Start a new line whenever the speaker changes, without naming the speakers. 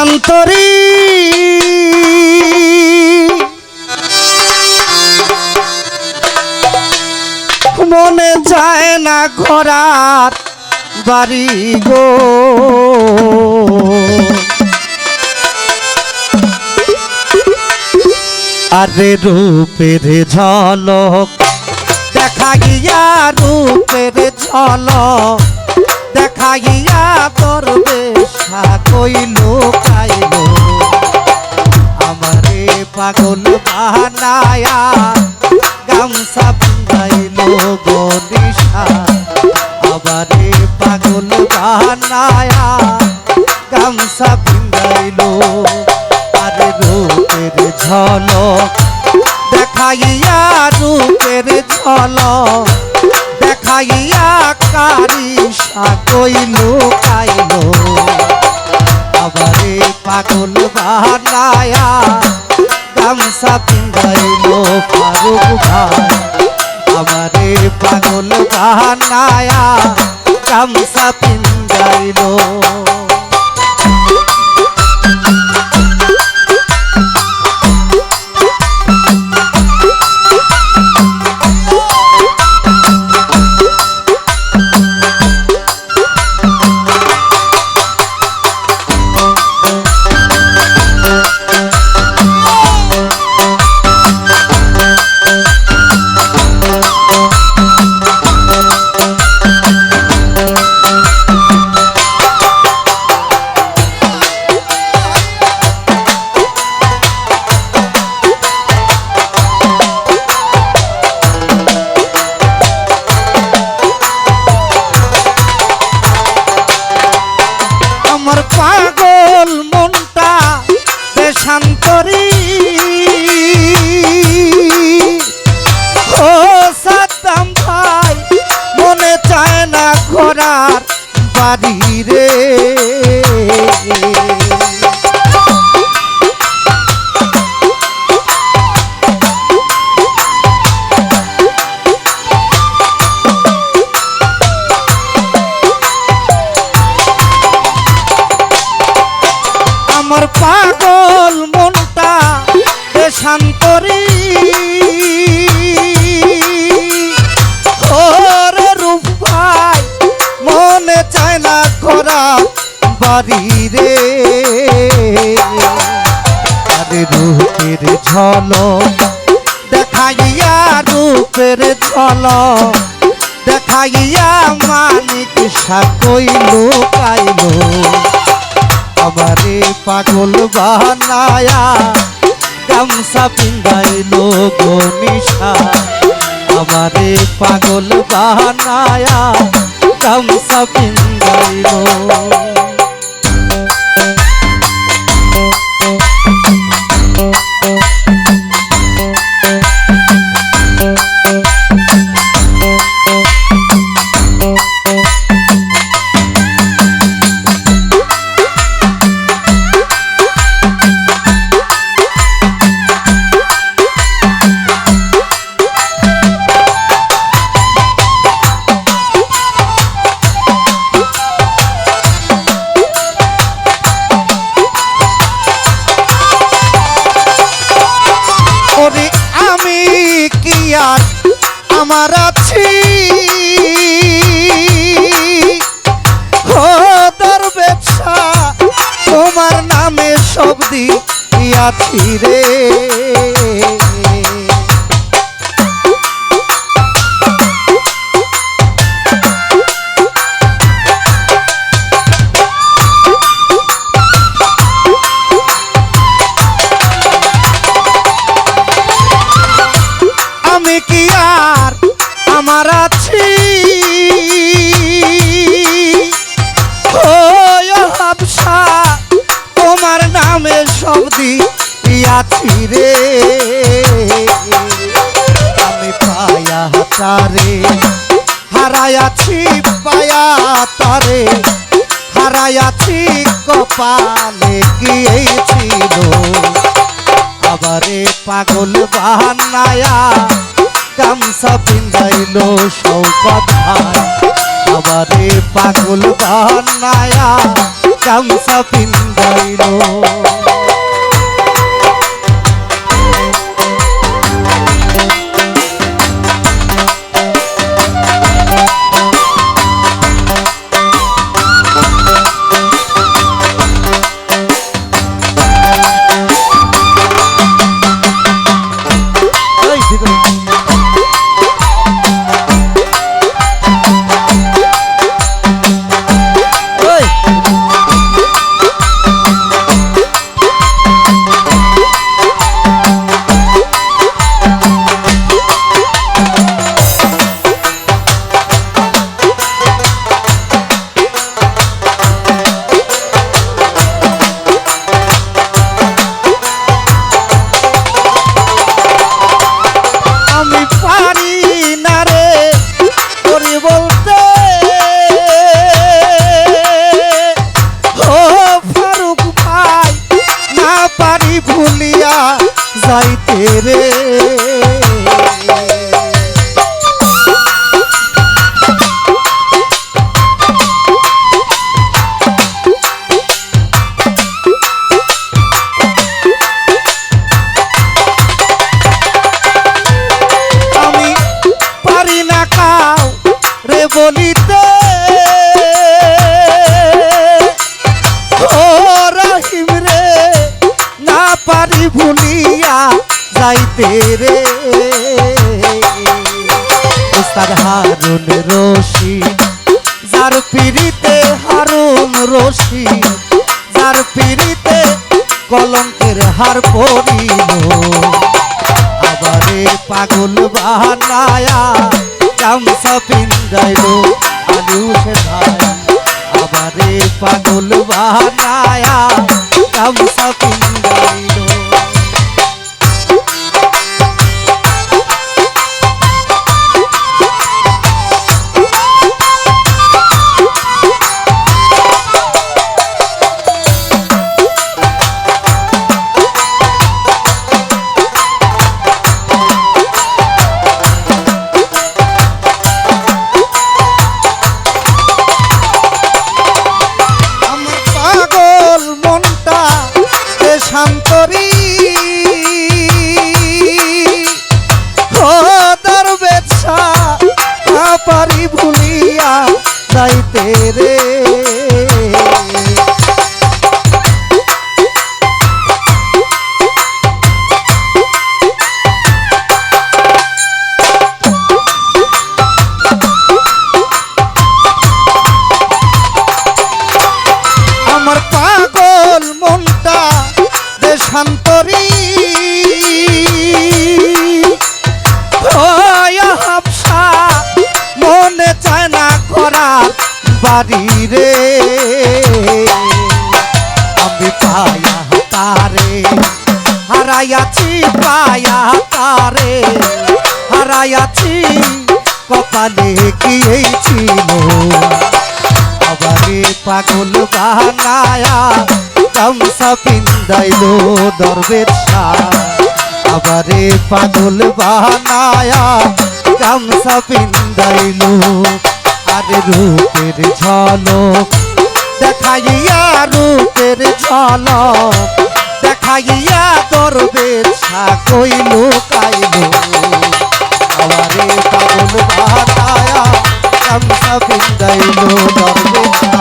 দেশান্তরী মনে যায় না ঘোরার বাড়ি গো। আরে রূপের ঝলক, দেখা গিয়া রূপের ঝলক, দেখা গিয়া তোর পাগল বানায়া, গামছা পিন্দাইল গনিশা আমারে পাগল বানায়া, গামছা পিন্দাইল আরে রূপের ঝলক, দেখাইয়া রূপের ঝলক, দেখাইয়া কারিশা কইল কাইল। আবারে পাগল বানায়া পিন্ধাইল ফারুক ভাই আমারে পাগল কাহানায়া গামসা পিন্ধাইল। আমার পাগল মনটা দেশান্তরী ওরে রূপ মনে চায় না করা বাড়ি রে। রূপের ঝলক, দেখাইয়া রূপের ঝলক, দেখাইয়া মানিক সাকইল কাইল আমারে পাগল বানায়া গামছা গো নিশা। আমারে পাগল বানায়া গামছা পিন্দাইল আমার আছি। তোর ব্যবসা তোমার নামে সব দিয়াছি রে। আছি রে। আমি পায়া তারে, হারায়াছি পায়া তারে, হারায়াছি কপালে গিয়েছিল আবারে পাগল বাহানায়া গামছা পিন্দাইল সৌকত ভাই আবারে পাগল বাহানায়া গামছা পিন্দ রে রে। উস্তাদ হারুন রশিদ যার পিড়িতে হারুন রশিদ যার পিড়িতে কলঙ্কের হার পড়িল আবারে পাগল বানায়া গামছা পিন্দাইল আলু সে ভাই আবারে পাগল বানায়া গামছা পিন্দাইল দেশান্তরী হাফসা মনে চায় না করার বাড়ি রে। আমি পায়া তারে, হারাইয়াছি, পায়া তারে। হারাইয়াছি, কপালে কি এই ছিল? আবারে পাগল বানায়া গামছা পিন্দাইল দরবের আবারে পাগল বানায়া গামছা পিন্দাইল আরে রূপের ঝলক, দেখাইয়া রূপের ঝলক, দেখাইয়া দরবের কইল কাইল আবারে পাগল বানায়া গামছা পিন্দাইলো দরবেশা